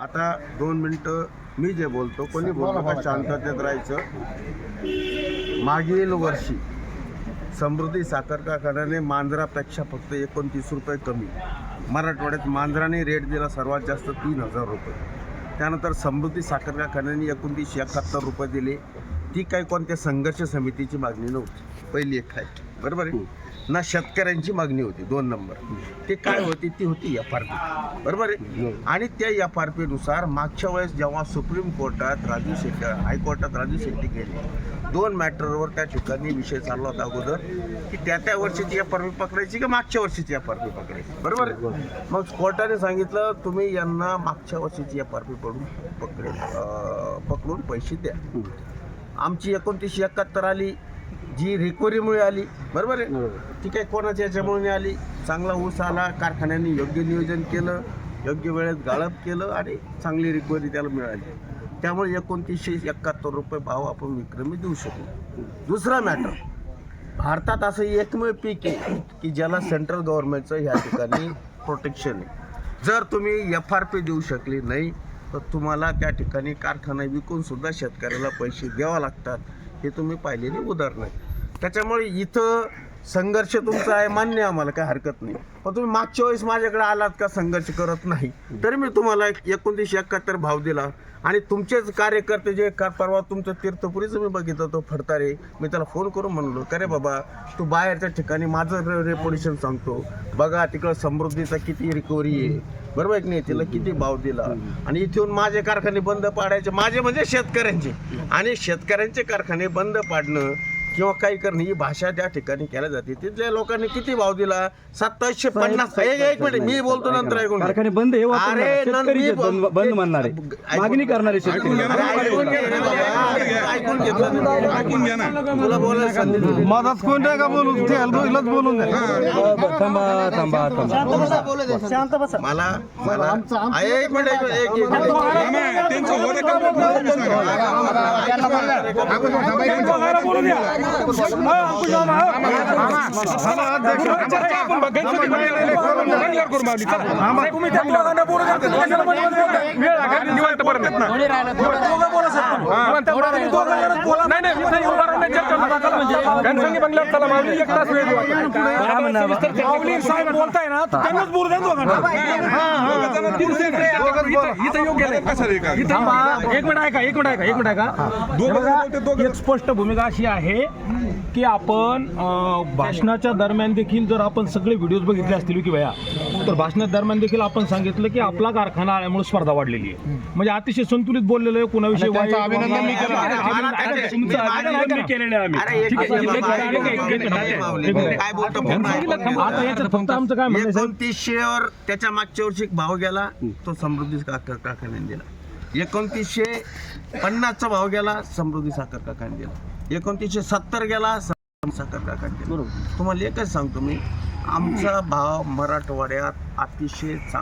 आता दोन मिनिटं मी जे बोलतो कोणी बोलतो का शांततेत राहायचं? मागील वर्षी समृद्धी साखर कारखान्याने मांजरापेक्षा फक्त एकोणतीस रुपये कमी. मराठवाड्यात मांजराने रेट दिला सर्वात जास्त तीन हजार रुपये. त्यानंतर समृद्धी साखर कारखान्याने एकोणतीसशे एकाहत्तर रुपये दिले. ती काही कोणत्या संघर्ष समितीची मागणी नव्हती. पहिली एक आहे बरोबर आहे? ना शेतकऱ्यांची मागणी होती दोन नंबर. ते काय होती? ती होती एफ आर पी बरोबर आहे? आणि त्या एफ आर पीनुसार मागच्या वेळेस जेव्हा सुप्रीम कोर्टात राजू शेट्टी हायकोर्टात राजू शेट्टी गेले दोन मॅटरवर त्या ठिकाणी विषय चालला होता अगोदर की त्या त्या वर्षीची एफ आर पी पकडायची की मागच्या वर्षीची एफ आर पी पकडायची? बरोबर आहे? मग कोर्टाने सांगितलं तुम्ही यांना मागच्या वर्षीची एफ आर पी पडून पकडे अं, पकडून पैसे द्या. आमची एकोणतीसशे एकाहत्तर आली जी रिकव्हरीमुळे आली बरोबर आहे? ती काही कोणाच्या याच्यामुळे आली? चांगला ऊस आला कारखान्यांनी योग्य नियोजन केलं योग्य वेळेत गाळप केलं आणि चांगली रिकव्हरी त्याला मिळाली. त्यामुळे एकोणतीसशे एकाहत्तर रुपये भाव आपण विक्रमी देऊ शकलो. दुसरा मॅटर भारतात असं एकमेव पीक आहे की ज्याला सेंट्रल गव्हर्नमेंटचं ह्या ठिकाणी प्रोटेक्शन आहे. जर तुम्ही एफ आर पी देऊ शकली नाही तर तुम्हाला त्या ठिकाणी कारखाना विकून सुद्धा शेतकऱ्याला पैसे द्यावा लागतात. हे तुम्ही पाहिलेली उदाहरणं आहे त्याच्यामुळे इथं संघर्ष तुमचा आहे मान्य आम्हाला काही हरकत नाही. पण तुम्ही मागच्या वेळेस माझ्याकडे आलात का संघर्ष करत नाही तरी मी तुम्हाला एकोणतीसशे एकाहत्तर भाव दिला. आणि तुमचेच कार्यकर्ते जे का परवा तुमचं तीर्थपुरीचं मी बघितलं तो फडतारे मी त्याला फोन करून म्हणलो का रे बाबा तू बाहेरच्या ठिकाणी माझं रेपोल्युशन सांगतो. बघा तिकडं समृद्धीचा किती रिकव्हरी आहे. बरोबर आहे की नाही? तिला किती भाव दिला. आणि इथून माझे कारखाने बंद पाडायचे माझे म्हणजे शेतकऱ्यांचे. आणि शेतकऱ्यांचे कारखाने बंद पाडणं किंवा काही करणं ही भाषा त्या ठिकाणी केल्या जाते तिथल्या लोकांनी किती भाव दिला सत्तावीसशे पन्नास एक एक मिनिट मी बोलतो नंतर ऐकून. कारखाने बंद हे. अरे, शेतकरी जे बंद म्हणणार मागणी करणारे शेतकरी. अरे, ऐकून घे रे बाबा. ऐकून घेतलं ऐकून घ्या. ना. तुला बोलायला संधी दिली. मधात कोण आहे का बोलू ते बोलून द्या. थांबा थांबा थांबा. मला मला आ, एक मिनिट एक मिनिट, एक- एक मिनिट. मामा, त्यांचं होते का नाही का? एक मिनिट ऐका एक मिनिट ऐका एक मिनिट ऐका. दोघं हे. बघा, बोलते, दोघं. एक स्पष्ट भूमिका अशी आहे की आपण भाषणाच्या दरम्यान देखील जर आपण सगळे व्हिडिओज बघितले असतील की भया तर भाषणाच्या दरम्यान देखील आपण सांगितलं की आपला कारखाना आल्यामुळे स्पर्धा वाढलेली आहे म्हणजे अतिशय संतुलित बोललेलो आहे कुणाविषयी वाईट- अभिनंदन मी केलं. तुमचं अभिनंदन मी केलेलं आहे आम्ही. ठीक आहे. काय बोलतो. आता याच्यात फक्त आमचं काय म्हणणं आहे, साहेब? त्याच्या मागच्या वर्षी एक भाव गेला तो समृद्धी साखर कारखान्याने दिला एकोणतीसशे पन्नासचा भाव गेला समृद्धी साखर कारखान्याने दिला एकोणतीसशे सत्तर गेला साखर कारखान्याने दिला तुम्हाला एकच सांगतो मी आमचा भाव मराठवाड्यात अतिशय चांगला